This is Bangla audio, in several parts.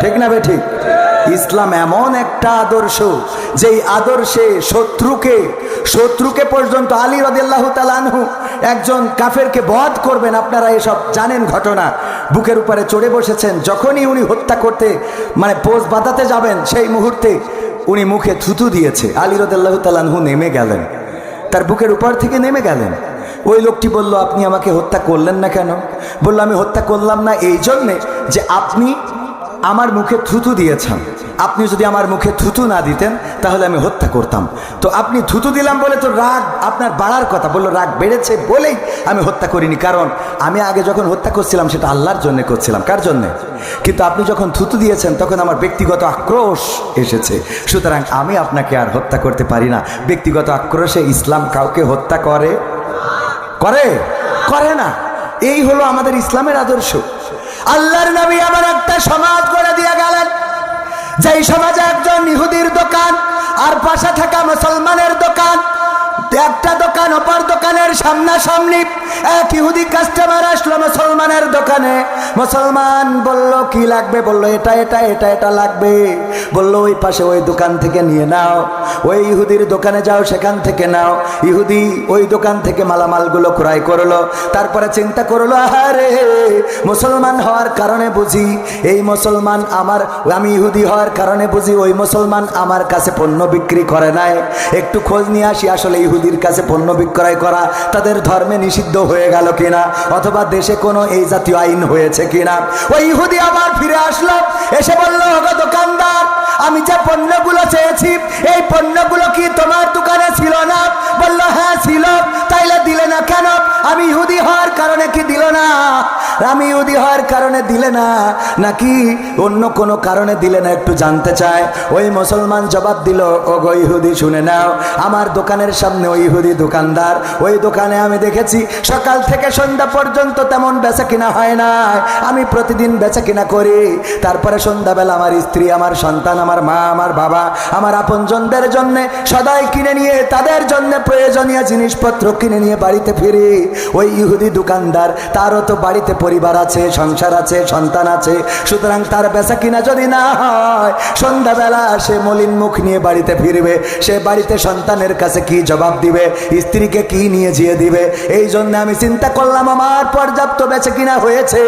ঠিক না বে ঠিক? ইসলাম এমন একটা আদর্শ, যেই আদর্শে শত্রুকে শত্রুকে পর্যন্ত আলী রদিল্লাহ তালানহু একজন কাফেরকে বধ করবেন। আপনারা এসব জানেন ঘটনা। বুকের উপরে চড়ে বসেছেন। যখনই উনি হত্যা করতে মানে পোজ বাঁধাতে যাবেন, সেই মুহূর্তে উনি মুখে থুতু দিয়েছে। আলী রদিল্লাহ তালানহু নেমে গেলেন। তার বুকের উপর থেকে নেমে গেলেন। ওই লোকটি বলল, আপনি আমাকে হত্যা করলেন না কেন? বলল, আমি হত্যা করলাম না। এই জন্যে যে আপনি আমার মুখে থুতু দিয়েছেন। আপনি যদি আমার মুখে থুতু না দিতেন, তাহলে আমি হত্যা করতাম। তো আপনি থুতু দিলাম বলে তো রাগ আপনার বাড়ার কথা, বলল রাগ বেড়েছে বলেই আমি হত্যা করিনি। কারণ আমি আগে যখন হত্যা করছিলাম, সেটা আল্লাহর জন্য করছিলাম। কার জন্যে? কিন্তু আপনি যখন থুতু দিয়েছেন, তখন আমার ব্যক্তিগত আক্রোশ এসেছে। সুতরাং আমি আপনাকে আর হত্যা করতে পারি না। ব্যক্তিগত আক্রোশে ইসলাম কাউকে হত্যা করে? করে? করে না। এই হলো আমাদের ইসলামের আদর্শ। আল্লাহর নবী আবার একটা সমাজ করে দিয়ে গেলেন, যেই সমাজে একজন ইহুদির দোকান আর পাশে থাকা মুসলমানের সামনাসামনি এক ইহুদি কাস্টমার আসলো মুসলমানের দোকানে। মুসলমান বলল, কি লাগবে? বলল, এটা এটা এটা এটা লাগবে। বলল, ওই পাশে ওই দোকান থেকে নিয়ে নাও। ওই ইহুদির দোকানে যাও, সেখান থেকে নাও। ইহুদি ওই দোকান থেকে মালামালগুলো ক্রয় করল। তারপরে চিন্তা করল, আহারে, মুসলমান হওয়ার কারণে বুঝি এই মুসলমান আমার, আমি ইহুদি হওয়ার কারণে বুঝি ওই মুসলমান আমার কাছে পণ্য বিক্রি করে নাই। একটু খোঁজ নিয়ে আসি, আসলে ইহুদির কাছে পণ্য বিক্রয় করা তাদের ধর্মে নিষিদ্ধ হয়ে গেল কিনা? অথবা দেশে কোনো এই জাতীয় আইন হয়েছে কিনা? ওই ইহুদি আবার ফিরে আসলো, এসে বলল, ওগো দোকানদার, আমি যে পণ্যগুলো চেয়েছি, এই পণ্যগুলো কি তোমার দোকানে ছিল না? বলল হ্যাঁ ছিল। তাইলে দিলে না কেন? আমি ইহুদি হওয়ার কারণে কি দিল না? আমি ইহুদি হওয়ার কারণে দিলে না, নাকি অন্য কোনো কারণে দিলে না একটু জানতে চায়? ওই মুসলমান জবাব দিল ও গো ইহুদি, শুনে নাও, আমার দোকানের সামনে ওই ইহুদি দোকানদার, ওই দোকানে আমি দেখেছি, সকাল থেকে সন্ধ্যা পর্যন্ত তেমন বেচা কিনা হয় না। আমি প্রতিদিন বেচা কিনা করি, তারপরে সন্ধ্যাবেলা আমার স্ত্রী, আমার সন্তান, আমার মা, আমার বাবা, আমার আপনজনদের জন্য সদাই কিনে নিয়ে, তাদের জন্য প্রয়োজনীয় জিনিসপত্র কিনে নিয়ে বাড়িতে ফিরি। ওই ইহুদি দোকানদার, তারও তো বাড়িতে পরিবার আছে, সংসার আছে, সন্তান আছে, সুতরাং তার বেচা কিনা যদি না হয়, সন্ধ্যাবেলা সে মলিন মুখ নিয়ে বাড়িতে ফিরবে। সে বাড়িতে সন্তানের কাছে কি জবাব দিবে? স্ত্রীকে কি নিয়ে যেয়ে দিবে? এই জন্য আমি চিন্তা করলাম, আমার পর্যাপ্ত বেচে কিনা হয়েছে।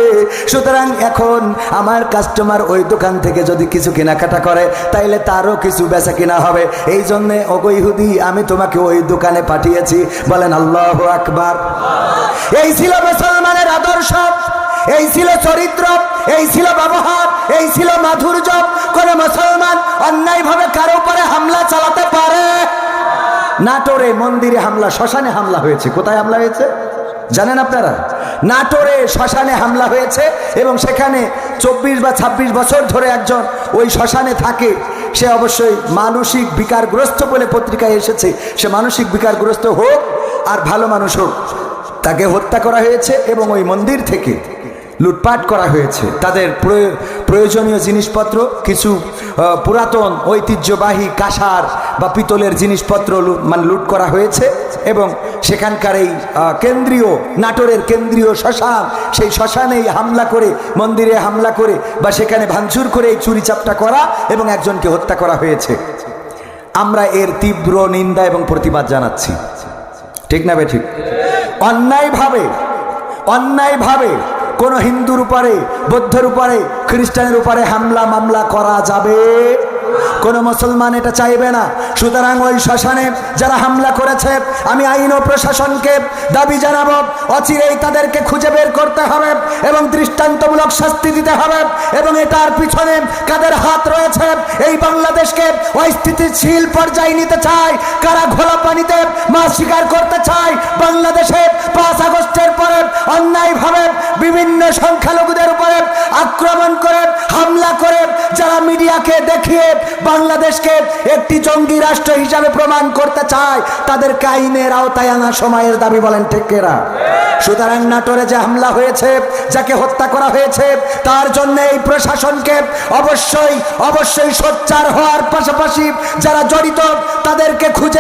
সুতরাং এখন আমার কাস্টমার ওই দোকান থেকে যদি কিছু কেনাকাটা করে, তাইলে তারও কিছু বেচা কিনা হবে। এই জন্যে, ওগো ইহুদি, আমি তোমাকে ওই দোকানে পাঠিয়েছি। বলেন আল্লাহ আকবার। এই ছিল মুসলমানের আদর্শ। এই ছিল চরিত্র, এই ছিল ব্যবহার, এই ছিল মাধুর্য। কোন মুসলমান অন্যায়ভাবে কারও উপরে হামলা চালাতে পারে। নাটোরে মন্দিরে হামলা, শ্মশানে হামলা হয়েছে। কোথায় হামলা হয়েছে? জানেন আপনারা? নাটোরে শ্মশানে হামলা হয়েছে এবং সেখানে চব্বিশ বা ২৬ বছর ধরে একজন ওই শ্মশানে থাকে। সে অবশ্যই মানসিক বিকারগ্রস্ত বলে পত্রিকায় এসেছে। সে মানসিক বিকারগ্রস্ত হোক আর ভালো মানুষ হোক, তাকে হত্যা করা হয়েছে এবং ওই মন্দির থেকে লুটপাট করা হয়েছে। তাদের প্রয়- প্রয়োজনীয় জিনিসপত্র, কিছু পুরাতন ঐতিহ্যবাহী কাঁসার বা পিতলের জিনিসপত্র মানে লুট করা হয়েছে এবং সেখানকার এই কেন্দ্রীয়, নাটোরের কেন্দ্রীয় শ্মশান, সেই শ্মশানেই হামলা করে, মন্দিরে হামলা করে বা সেখানে ভাঙচুর করে এই চুরিচাপটা করা এবং একজনকে হত্যা করা হয়েছে। আমরা এর তীব্র নিন্দা এবং প্রতিবাদ জানাচ্ছি। ঠিক না বে ঠিক? অন্যায়ভাবে অন্যায়ভাবে কোন হিন্দুর উপরে বৌদ্ধের উপরে খ্রিস্টানের উপরে হামলা মামলা করা যাবে? কোন মুসলমান এটা চাইবে না। সুতরাং ওই শ্মশানে যারা হামলা করেছে, আমি আইন ও প্রশাসনকে দাবি জানাব, অচিরেই তাদেরকে খুঁজে বের করতে হবে এবং দৃষ্টান্তমূলক শাস্তি দিতে হবে এবং এটার পিছনে কাদের হাত রয়েছে, এই বাংলাদেশকে অস্থিতিশীল পর্যায়ে নিতে চায়, কারা ঘোলা পানিতে মাছ শিকার করতে চায়, বাংলাদেশে পাঁচ আগস্টের পরে অন্যায়ভাবে বিভিন্ন সংখ্যালঘুদের উপরে আক্রমণ করে, হামলা করে যারা মিডিয়াকে দেখিয়ে বাংলাদেশকে একটি জঙ্গি রাষ্ট্র হিসাবে প্রমাণ করতে চায় তাদের আইনের আওতায় আনা সময়ের দাবি বলেন ঠেকেরা সুতরাং নাটোরে যে হামলা হয়েছে, যাকে হত্যা করা হয়েছে, তার জন্য এই প্রশাসনকে অবশ্যই অবশ্যই সোচ্চার হওয়ার পাশাপাশি যারা জড়িত, তাদেরকে খুঁজে